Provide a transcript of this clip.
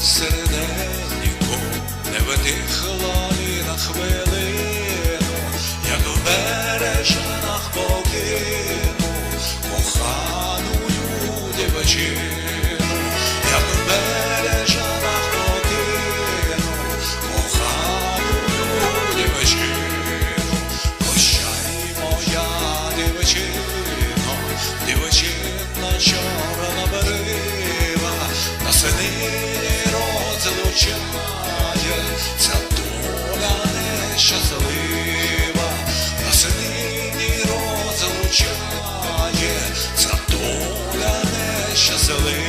середенько, не витихла ні на хвилину, як в бережанах покину, коханую дівчину, як в бережанах покину, коханую дівчину, прощай, моя дівчино, дівчина чорна берива, на починає ця доля нещаслива, нас нині розлучає, ця доля нещаслива.